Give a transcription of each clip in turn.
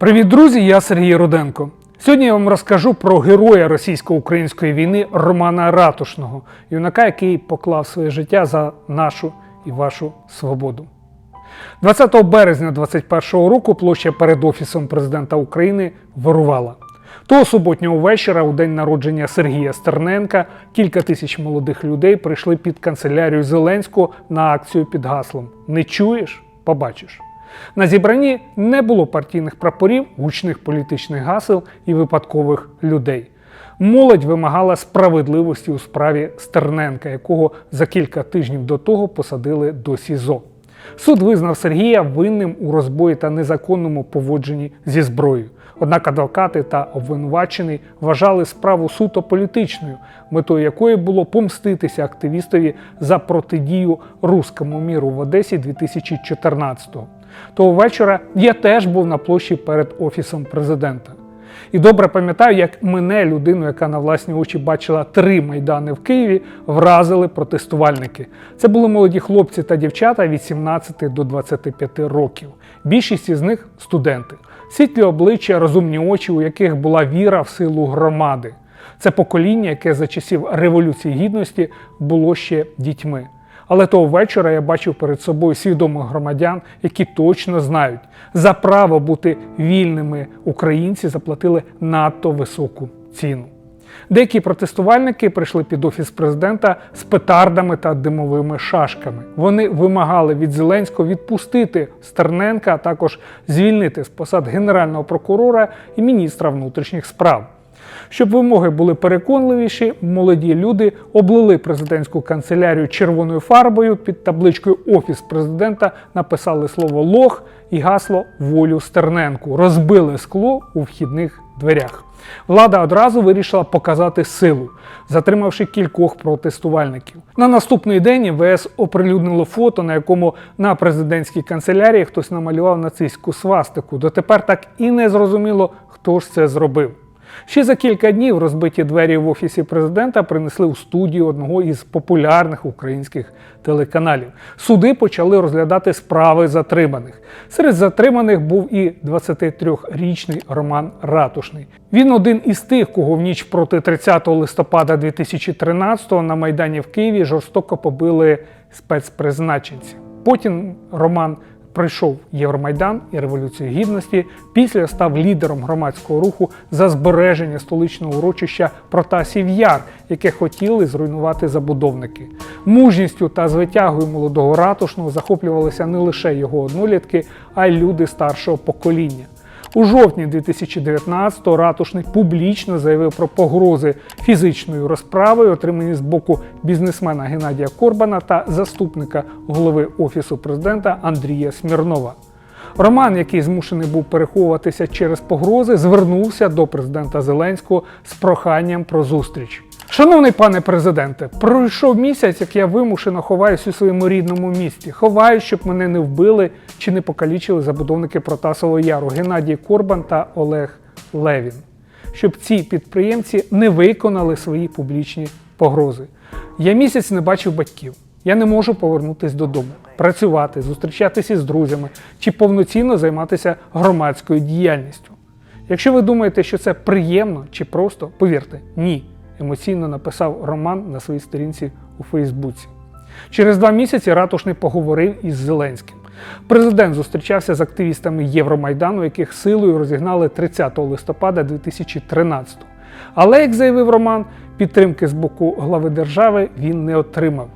Привіт, друзі! Я Сергій Руденко. Сьогодні я вам розкажу про героя російсько-української війни Романа Ратушного, юнака, який поклав своє життя за нашу і вашу свободу. 20 березня 2021 року площа перед офісом президента України вирувала. Того суботнього вечора, у день народження Сергія Стерненка, кілька тисяч молодих людей прийшли під канцелярію Зеленського на акцію під гаслом Не чуєш, побачиш. На зібранні не було партійних прапорів, гучних політичних гасел і випадкових людей. Молодь вимагала справедливості у справі Стерненка, якого за кілька тижнів до того посадили до СІЗО. Суд визнав Сергія винним у розбої та незаконному поводженні зі зброєю. Однак адвокати та обвинувачений вважали справу суто політичною, метою якої було помститися активістові за протидію руському міру в Одесі 2014-го. Того вечора я теж був на площі перед офісом президента. І добре пам'ятаю, як мене, людину, яка на власні очі бачила три майдани в Києві, вразили протестувальники. Це були молоді хлопці та дівчата від 17 до 25 років. Більшість із них студенти, світлі обличчя, розумні очі, у яких була віра в силу громади. Це покоління, яке за часів Революції Гідності було ще дітьми. Але того вечора я бачив перед собою свідомих громадян, які точно знають, за право бути вільними українці заплатили надто високу ціну. Деякі протестувальники прийшли під офіс президента з петардами та димовими шашками. Вони вимагали від Зеленського відпустити Стерненка, а також звільнити з посад генерального прокурора і міністра внутрішніх справ. Щоб вимоги були переконливіші, молоді люди облили президентську канцелярію червоною фарбою під табличкою Офіс президента написали слово лох і гасло волю Стерненку. Розбили скло у вхідних дверях. Влада одразу вирішила показати силу, затримавши кількох протестувальників. На наступний день МВС оприлюднило фото, на якому на президентській канцелярії хтось намалював нацистську свастику. Дотепер так і не зрозуміло, хто ж це зробив. Ще за кілька днів розбиті двері в офісі президента принесли у студію одного із популярних українських телеканалів. Суди почали розглядати справи затриманих. Серед затриманих був і 23-річний Роман Ратушний. Він один із тих, кого в ніч проти 30 листопада 2013-го на майдані в Києві жорстоко побили спецпризначенці. Потім Роман пройшов Євромайдан і Революцію Гідності. Після став лідером громадського руху за збереження столичного урочища Протасів Яр, яке хотіли зруйнувати забудовники. Мужністю та звитягою молодого ратушного захоплювалися не лише його однолітки, а й люди старшого покоління. У жовтні 2019-го ратушник публічно заявив про погрози фізичною розправою, отримані з боку бізнесмена Геннадія Корбана та заступника голови офісу президента Андрія Смірнова. Роман, який змушений був переховуватися через погрози, звернувся до президента Зеленського з проханням про зустріч. Шановний пане президенте, пройшов місяць, як я вимушено ховаюсь у своєму рідному місті. Ховаюсь, щоб мене не вбили чи не покалічили забудовники Протасового Яру Геннадій Корбан та Олег Левін. Щоб ці підприємці не виконали свої публічні погрози. Я місяць не бачив батьків. Я не можу повернутися додому, працювати, зустрічатися з друзями чи повноцінно займатися громадською діяльністю. Якщо ви думаєте, що це приємно чи просто, повірте, ні емоційно написав Роман на своїй сторінці у Фейсбуці. Через два місяці ратушний поговорив із Зеленським. Президент зустрічався з активістами Євромайдану, яких силою розігнали 30 листопада 2013 Але, як заявив Роман, підтримки з боку глави держави він не отримав.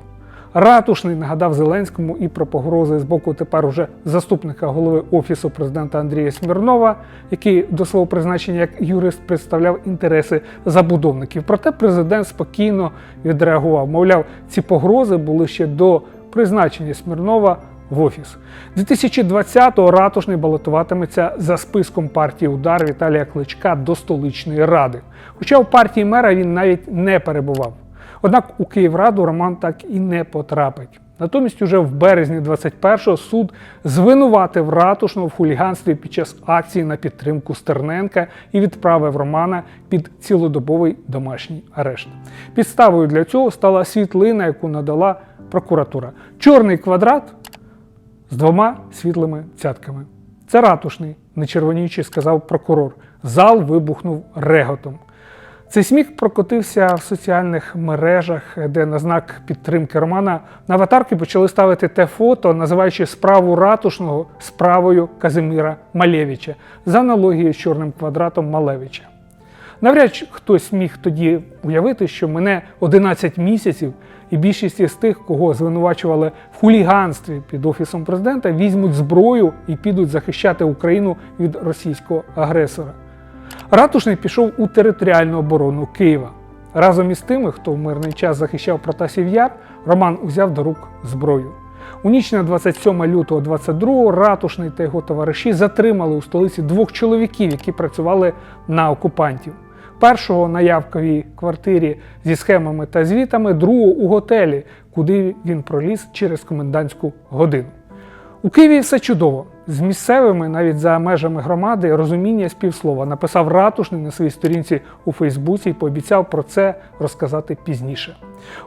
Ратушний нагадав Зеленському і про погрози з боку тепер уже заступника голови офісу президента Андрія Смірнова, який до свого призначення як юрист представляв інтереси забудовників. Проте президент спокійно відреагував. Мовляв, ці погрози були ще до призначення Смірнова в офіс. 2020-го ратушний балотуватиметься за списком партії Удар Віталія Кличка до столичної ради. Хоча у партії мера він навіть не перебував. Однак у Київраду Роман так і не потрапить. Натомість, уже в березні 21-го суд звинуватив ратушного в хуліганстві під час акції на підтримку Стерненка і відправив Романа під цілодобовий домашній арешт. Підставою для цього стала світлина, яку надала прокуратура. Чорний квадрат з двома світлими цятками. Це ратушний, не червоніючи, сказав прокурор. Зал вибухнув реготом. Цей сміх прокотився в соціальних мережах, де на знак підтримки Романа на аватарки почали ставити те фото, називаючи справу ратушного справою Казиміра Малевича за аналогією з чорним квадратом Малевича. Навряд чи хтось міг тоді уявити, що мене 11 місяців, і більшість із тих, кого звинувачували в хуліганстві під офісом президента, візьмуть зброю і підуть захищати Україну від російського агресора. Ратушний пішов у територіальну оборону Києва. Разом із тими, хто в мирний час захищав Протасів Яр, Роман узяв до рук зброю. У ніч на 27 лютого 22-го Ратушний та його товариші затримали у столиці двох чоловіків, які працювали на окупантів. Першого на явковій квартирі зі схемами та звітами, другого у готелі, куди він проліз через комендантську годину. У Києві все чудово. З місцевими, навіть за межами громади, розуміння співслова написав ратушний на своїй сторінці у Фейсбуці і пообіцяв про це розказати пізніше.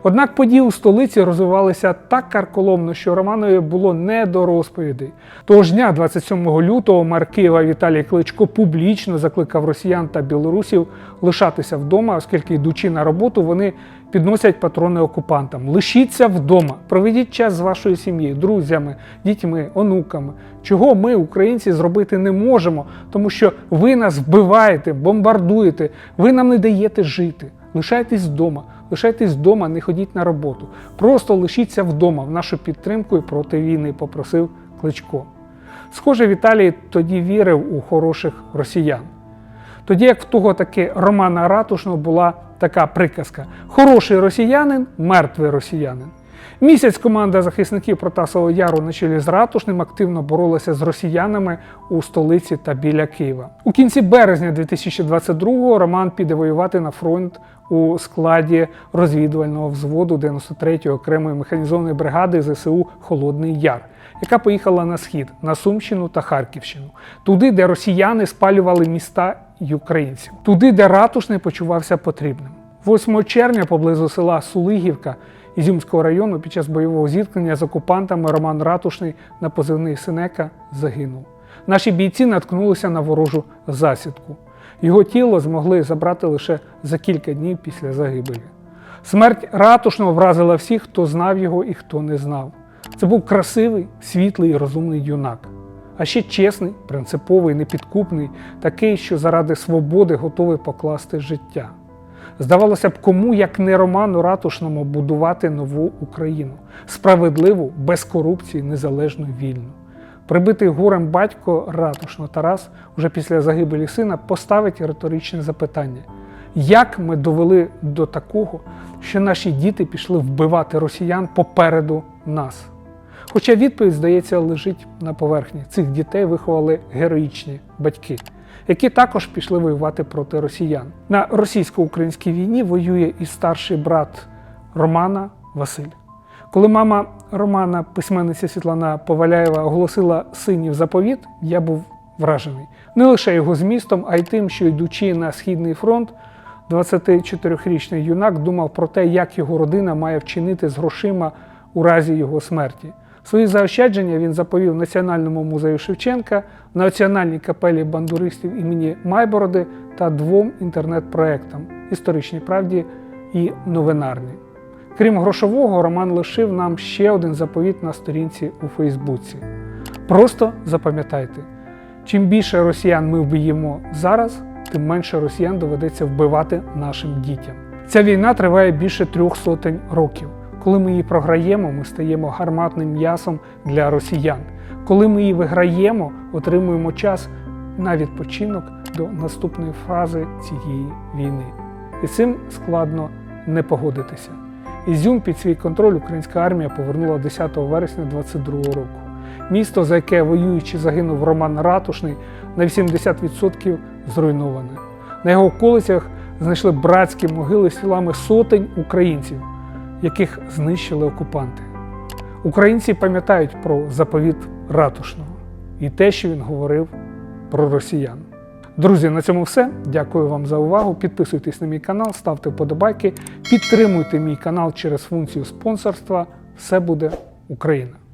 Однак події у столиці розвивалися так карколомно, що Романові було не до розповідей. Того ж дня, 27 лютого, мер Києва Віталій Кличко публічно закликав росіян та білорусів лишатися вдома, оскільки йдучи на роботу, вони підносять патрони окупантам. Лишіться вдома, проведіть час з вашою сім'єю, друзями, дітьми, онуками. Чого ми, українці, зробити не можемо, тому що ви нас вбиваєте, бомбардуєте, ви нам не даєте жити. Лишайтесь вдома, лишайтесь вдома, не ходіть на роботу. Просто лишіться вдома в нашу підтримку і проти війни, попросив Кличко. Схоже, Віталій тоді вірив у хороших росіян. Тоді як в того таки Романа Ратушного була така приказка: хороший росіянин, мертвий росіянин. Місяць команда захисників Протасового Яру на чолі з Ратушним активно боролася з росіянами у столиці та біля Києва. У кінці березня 2022-го Роман піде воювати на фронт у складі розвідувального взводу 93-ї окремої механізованої бригади ЗСУ Холодний Яр, яка поїхала на схід на Сумщину та Харківщину, туди, де росіяни спалювали міста й українців, туди, де ратушний почувався потрібним. 8 червня поблизу села Сулигівка Ізюмського району під час бойового зіткнення з окупантами Роман Ратушний на позивний Синека загинув. Наші бійці наткнулися на ворожу засідку. Його тіло змогли забрати лише за кілька днів після загибелі. Смерть ратушного вразила всіх, хто знав його і хто не знав. Це був красивий, світлий і розумний юнак. А ще чесний, принциповий, непідкупний, такий, що заради свободи готовий покласти життя. Здавалося б, кому як не Роману Ратушному будувати нову Україну, справедливу, без корупції, незалежну, вільну. Прибитий горем батько Ратушно Тарас уже після загибелі сина поставить риторичне запитання: як ми довели до такого, що наші діти пішли вбивати росіян попереду нас? Хоча відповідь, здається, лежить на поверхні. Цих дітей виховали героїчні батьки, які також пішли воювати проти росіян. На російсько-українській війні воює і старший брат Романа Василь. Коли мама Романа, письменниця Світлана Поваляєва, оголосила синів заповіт, я був вражений не лише його змістом, а й тим, що йдучи на східний фронт, 24-річний юнак думав про те, як його родина має вчинити з грошима у разі його смерті. Свої заощадження він заповів Національному музею Шевченка, Національній капелі бандуристів імені Майбороди та двом інтернет-проектам Історичній правді і новинарні. Крім грошового, Роман лишив нам ще один заповіт на сторінці у Фейсбуці. Просто запам'ятайте, чим більше росіян ми вб'ємо зараз, тим менше росіян доведеться вбивати нашим дітям. Ця війна триває більше трьох сотень років. Коли ми її програємо, ми стаємо гарматним м'ясом для росіян. Коли ми її виграємо, отримуємо час на відпочинок до наступної фази цієї війни. І цим складно не погодитися. Ізюм під свій контроль українська армія повернула 10 вересня 22 року. Місто, за яке воюючи загинув Роман Ратушний, на 80% зруйноване. На його околицях знайшли братські могили з тілами сотень українців, яких знищили окупанти. Українці пам'ятають про заповіт Ратушного і те, що він говорив про росіян. Друзі, на цьому все. Дякую вам за увагу. Підписуйтесь на мій канал, ставте вподобайки, підтримуйте мій канал через функцію спонсорства. Все буде Україна!